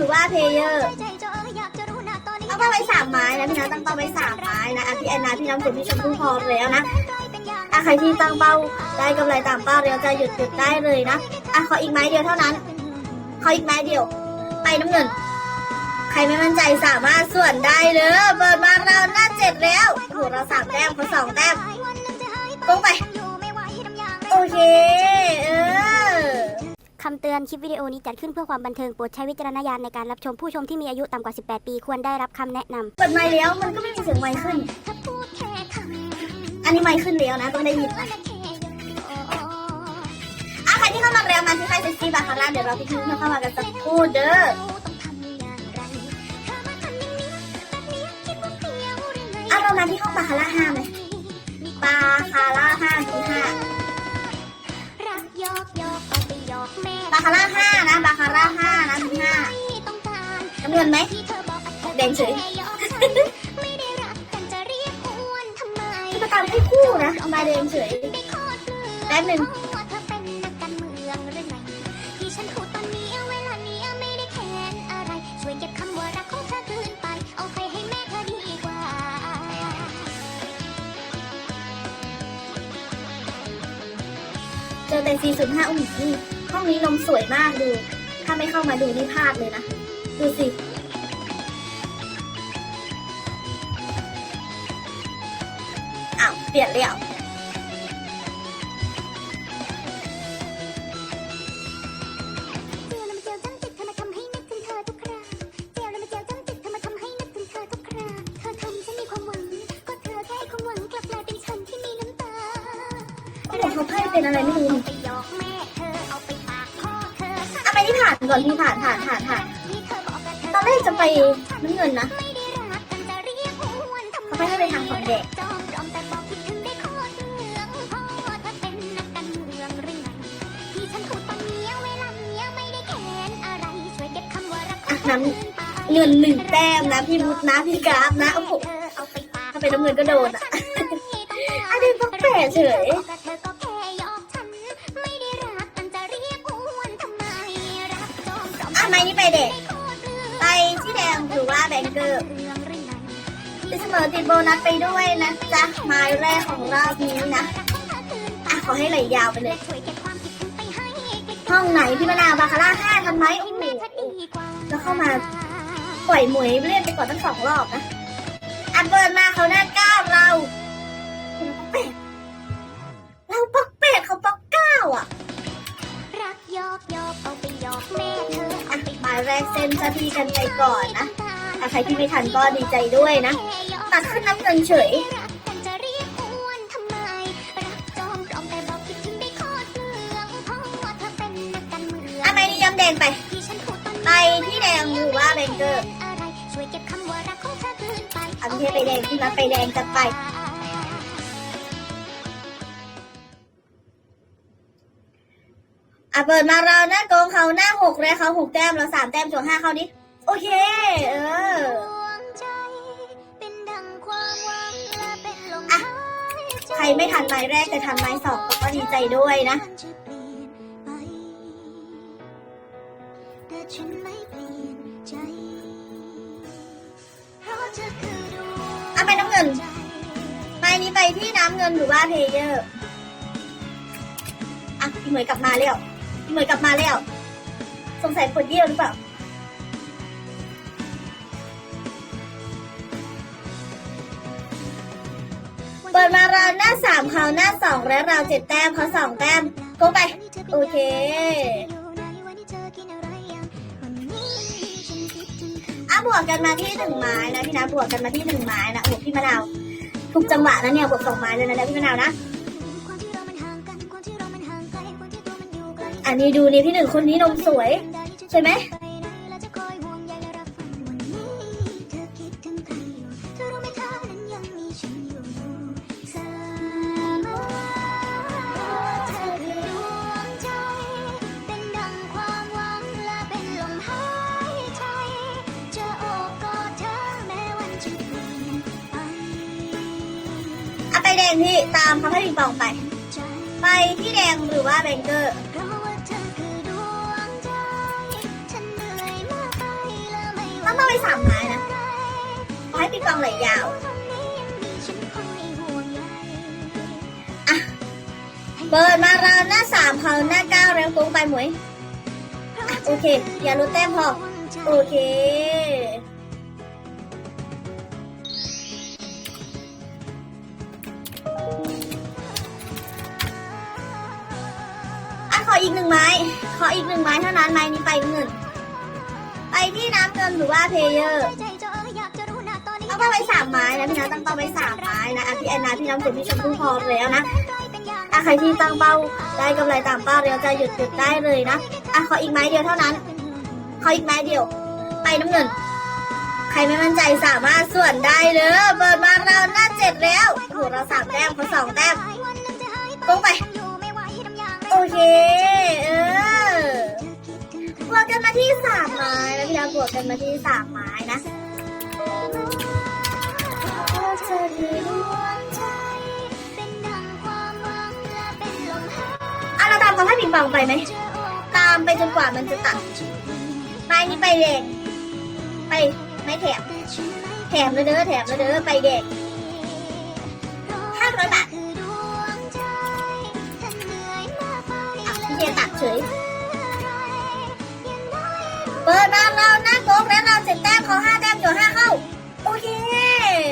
หรือว่าเพลเยอร์ตั้งเป้าไว้สามไม้นะพี่นะตั้งเป้าไว้สามไม้นะอะพี่แอนนาพี่น้ำฝนพี่ชมพู่พร้อมแล้วนะอะใครที่ตั้งเป้าได้กำไรตามเป้าแล้วจะหยุดหยุดได้เลยนะอะขออีกไม้เดียวเท่านั้น ขออีกไม้เดียว ไปน้ำเงิน ใครไม่มั่นใจสามารถส่วนได้เลยเปิดมาเราหน้าเจ็ดแล้วโอ้โหเราสามแต้มเขาสองแต้มลงไป คำเตือนคลิปวิดีโอนี้จัดขึ้นเพื่อความบันเทิงโปรดใช้วิจารณญาณในการรับชมผู้ชมที่มีอายุต่ำกว่า 18 ปีควรได้รับคำแนะนำเปิดไมค์แล้วมันก็ไม่มีเสียงไมค์ขึ้น อันนี้ไมค์ขึ้นแล้วนะต้องได้ยินนะอะใครที่เข้ามาแล้วมาที่ค่ายเซ็กซี่บาคาร่าเดี๋ยวเราพี่ทิ้งเข้ามากันสักครู่เด้ออะเรามาที่ห้องบาคาร่าห้าไหมบาคาร่าห้าที่ห้า บาคาร่าห้านะ บาคาร่าห้านะที่ห้าน้ำเงินไหมแดงเฉยจะตามให้คู่นะเอามาแดงเฉยแป๊บหนึ่งเก็บคำว่ารักของเธอคืนไปเอาไปให้มอีก ว่าเจอแต่405อุ้ยนี่ห้องนี้ลมสวยมากดู ถ้าไม่เข้ามาดูนี่พลาดเลยนะ ดูสิ อ้าว เปลี่ยนแล้วเจียวแล้วมาเจียวจ้ำจิตเธอมาทำให้นึกถึงเธอทุกคราเจียวแล้วมาเจียวจ้ำจิตเธอมาทำให้นึกถึงเธอทุกคราเธอทำฉันมีความหวังก็เธอแค่ให้ความหวังกลับกลายเป็นฉันที่มีน้ำตาไม่ได้เขาไพ่เป็นอะไรไม่รู้าไปที่ผ่านก่อนที่ผ่านผ่านผ่านผ่านที่เธอบอกกับเธอตอนแรกจะไปน้ำเงินนะไม่ได้รักกันจะเรียกหวนทำไมเขาไม่ให้ไปทางของแดกจอมปลอมแต่บอกคิดถึงได้โคตรเมืองพ่อเธอเป็นนักการเมืองหรือไงที่ฉันพูดตอนนี้เวลาเนี้ยไม่ได้แค้นอะไรช่วยเก็บคำว่ารักของเธอคืนไปเงินหนึ่งแต้มนะพี่มุดนะพี่กราฟนะโอ้โหถ้าเป็นน้ำเงินก็โดนอะอันนี้ต้องแปะเฉย ไมนี้ไปเด็ก ไปที่แดงหรือว่าแบงเกอร์ติดเสมอติดโบนัสไปด้วยนะจ๊ะไม้แรกของรอบนี้นะอะขอให้ไหลยาวไปเลย ห้องไหนพี่มะนาวบาคาร่าห้าทันไหมโอ้โหแล้วเข้ามาปล่อยหมวยเล่นไปก่อนทั้งสองรอบนะอันเปิดมาเขาหน้าเก้าเราเรา กเส้นจะพี่กันไปก่อนนะถ้าใครที่ไม่ทันก็ดีใจด้วยนะ ตัดขึ้นน้ำเงินเฉยรักกันจะเรียกอ้วนทำไมรักจอมปลอมแต่บอกคิดถึงได้โคตรเมืองเพราะว่าเธอเป็นนักการเมืองอะไม้นี้ย้ำแดงไปที่ฉันพูดตอนไปที่แดงหรือว่าแบงเกอร์อะไรช่วยเก็บคำว่ารักของเธอคืนไปอันที่ไปแดงที่นัดไปแดงจัดไป อะเปิดมาเราหน้าโกงเขาหน้าหกเลยเขาหกแต้มเราสามแต้มจวห้าเขาดิโอเค เออดวงใจเป็นดังความหวังและเป็นลมอะหายใจใครไม่ทันไม้แรกแต่ทันไม้สองก็ดีใจด้วยนะมันจะเปลี่ยนไปแต่ฉันไม่เปลี่ยนใจเพราะเธอคือดวงอะไปน้ำเงินใจไม้นี้ไปที่น้ำเงินหรือว่าเพลเยอร์ อะพี่เหมยกลับมาแล้วพี่ เหมยกลับมาแล้ว สงสัยปวดเยี่ยวหรือเปล่าเปิดมาเราหน้าสามเขาหน้าสองและเราเจ็ดแต้มเขาสองแต้มก็ไป โอเค อะบวกกันมาที่หนึ่งไม้นะพี่นะบวกกันมาที่หนึ่งไม้นะโอ้โหพี่มะนาวทุกจังหวะนะเนี่ยบวกสองไม้เลยนะพี่มะนาวนะ อันนี้ดูนี่พี่หนึ่งคนนี้นมสวย ใช่ไหมเป็นดังความหวังแดเธอแม้วันจะเปลี่ยนไปแดงที่ตามเขาให้ปิงปองไป ไปที่แดงหรือว่าแบงเกอร์ ไว้สามไม้นะขอให้ปิงปองไหลยาวอะเปิดมาราวหน้าสามเขาหน้าเก้าแล้วโค้งไปหมวยโอเค อย่าลดแต้มพอ โอเค อะขออีกหนึ่งไม้ ขออีกหนึ่งไม้เท่านั้นไม้นี้ไปเงินไป ที่น้ำเงินหรือว่าเพลเยอร์เอาเป้าไว้สามไม้นะพี่นะตั้งเป้าไว้สามไม้นะอะพี่แอนนาพี่น้ำฝนพี่ชมพู่พร้อมแล้วนะอะใครที่ตั้งเป้าได้กำไรตามเป้าเดี๋ยวจะหยุดหยุดได้เลยนะอะขออีกไม้เดียวเท่านั้น ขออีกไม้เดียว ไปน้ำเงิน ใครไม่มั่นใจสามารถส่วนได้เลยเปิดมาเราหน้าเจ็ดแล้วโอ้โหเราสามแต้มเขาสองแต้มลงไป โอเค เออบ วกกันมาที่สามไม้แล้วพี่ดาวบวกกันมาที่สามไม้นะอะเราตามเขาให้ปิงปองไปไหมตามไปจนกว่ามันจะตัดไม้นี้ไปเด็กไปไม่แถมแถมเลยเด้อแถมเลยเด้อไปเด็กห้าร้อยบาทอะพี่เจตัดเฉย ปิดมาเราหน้าโก๊กแล้วเราเจ็ดแต้มเขาห้าแต้มเดี๋ยวห้าเข้า โอเค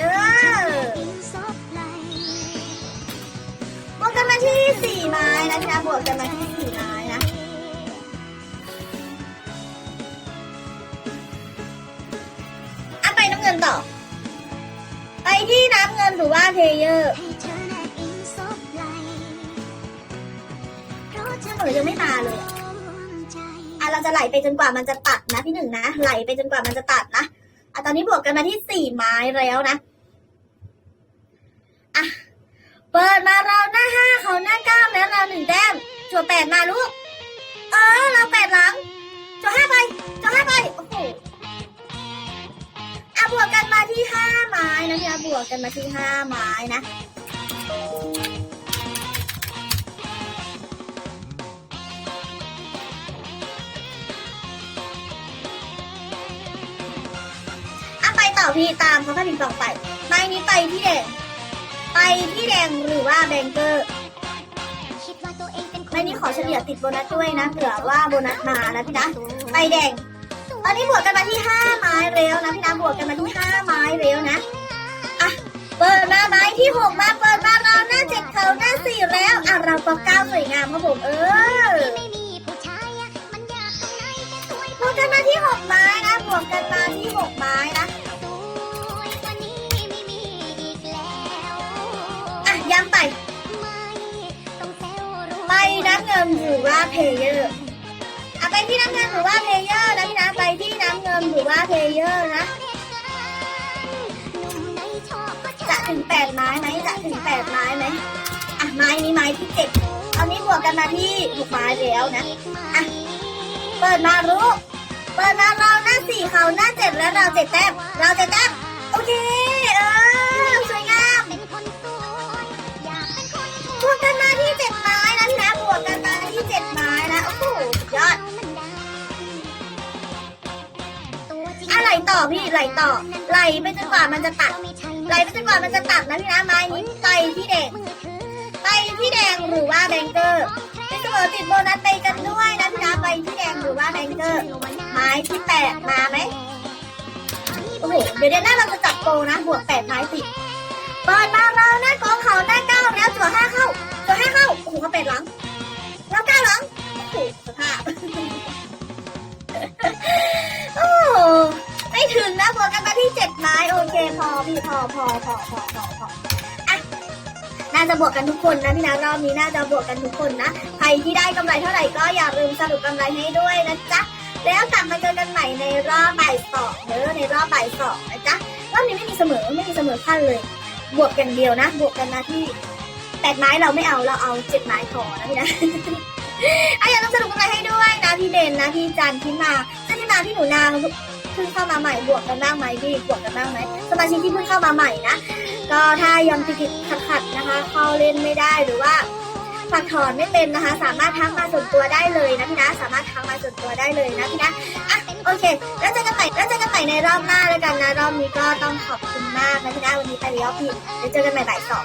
เออบวกกันมาที่สี่ไม้นะคะบวกกันมาที่สี่ไม้นะอะไปน้ำเงินต่อ ไปที่น้ำเงินหรือว่าเพลเยอร์เสมอยังไม่มาเลยอะเราจะไหลไปจนกว่ามันจะ นะพี่หนึ่งนะไหลไปจนกว่ามันจะตัดนะอะตอนนี้บวกกันมาที่สี่ไม้แล้วนะอะเปิดมาเราหน้าห้าเขาหน้าเก้าแล้วเราหนึ่งแต้มจัวแปดมาลูกเออเราแปดหลังจัวห้าไปจัวห้าไปโอ้โหอะบวกกันมาที่ห้าไม้นะพี่อาบวกกันมาที่ห้าไม้นะ อะไปต่อพี่ตามเขาถ้าพิมพ์ต่อไปไม้นี้ไปที่แดง ไปที่แดงหรือว่าแบงเกอร์ไม้นี้ขอเฉลี่ยติดโบนัสด้วยนะเผื่อว่าโบนัสมานะพี่นะไปแดง ตอนนี้บวกกันมาที่ห้าไม้เร็วนะพี่นะบวกกันมาที่ห้าไม้เร็วนะอะเปิดมาไม้ที่หกมาเปิดมาเราหน้าเจ็ดเขาหน้าสี่แล้วอะเราก็เก้าสวยงามครับผมเออบวกกันมาที่ หรือว่าเพลเยอร์อะไปที่น้ำเงินหรือว่าเพลเยอร์นะพี่นะไปที่น้ำเงินหรือว่าเพลเยอร์นะจะถึงแปดไม้ไหมจะถึงแปดไม้ไหมอะไม้นี้ไม้ที่เจ็ดตอนนี้บวกกันมาที่หกไม้แล้วนะอะเปิดมาลูกเปิดมาเราหน้าสี่เขาหน้าเจ็ดแล้วเราเจ็ดแต้มเราเจ็ดแต้มโอเคเออ ต่อพี่ไหลต่อไหลไปจนกว่ามันจะตัดไหลไปจนกว่ามันจะตัดนะพี่นะไม้นี้ไปที่แดงไปที่แดงหรือว่าแบงเกอร์ไปเสมอติดโบนัสไปกันด้วยนะพี่นะไปที่แดงหรือว่าแบงเกอร์ไม้ที่แปดมาไหมโอ้โหเดี๋ยวเดือนหน้าเราจะจัดโปนะบวกแปดไม้สิเปิดมาเราหน้ากองเขาหน้าเก้าแล้วจั่วห้าเข้าจั่วห้าเข้าโอ้โหเขาแปดหลังแล้วเก้าหลังโอ้โหสภาพโอ้โหไม่ถึงนะบวกกันมาที่เจ็ดไม้โอเคพอพี่พอพอพอพอพอพออะน่าจะบวกกันทุกคนนะพี่นะรอบนี้น่าจะบวกกันทุกคนนะใครที่ได้กำไรเท่าไหร่ก็อย่าลืมสรุปกำไรให้ด้วยนะจ๊ะแล้วกลับมาเจอกันใหม่ในรอบบ่ายสองเด้อในรอบบ่ายสองนะจ๊ะรอบนี้ไม่มีเสมอไม่มีเสมอขั้นเลย บวกกันเดียวนะ บวกกันมาที่แปดไม้เราไม่เอาเราเอาเจ็ดไม้พอนะพี่นะอะอย่าลืมสรุปกำไรให้ด้วยนะพี่เด่นนะพี่จันพี่มาจ้าพี่มาพี่หนูนา เพิ่งเข้ามาใหม่บวกกันบ้างไหมพี่บวกกันบ้างไหมสมาชิกที่เพิ่งเข้ามาใหม่นะก็ถ้ายังติดติดขัดขัดนะคะ เข้าเล่นไม่ได้หรือว่าฝากถอนไม่เป็นนะคะ สามารถทักมาส่วนตัวได้เลยนะพี่นะสามารถทักมาส่วนตัวได้เลยนะพี่นะอะโอเค แล้วเจอกันใหม่แล้วเจอกันใหม่ในรอบหน้าแล้วกันนะรอบนี้ก็ต้องขอบคุณมากนะพี่นะวันนี้ไปแล้วพี่เดี๋ยวเจอกันใหม่บ่ายสอง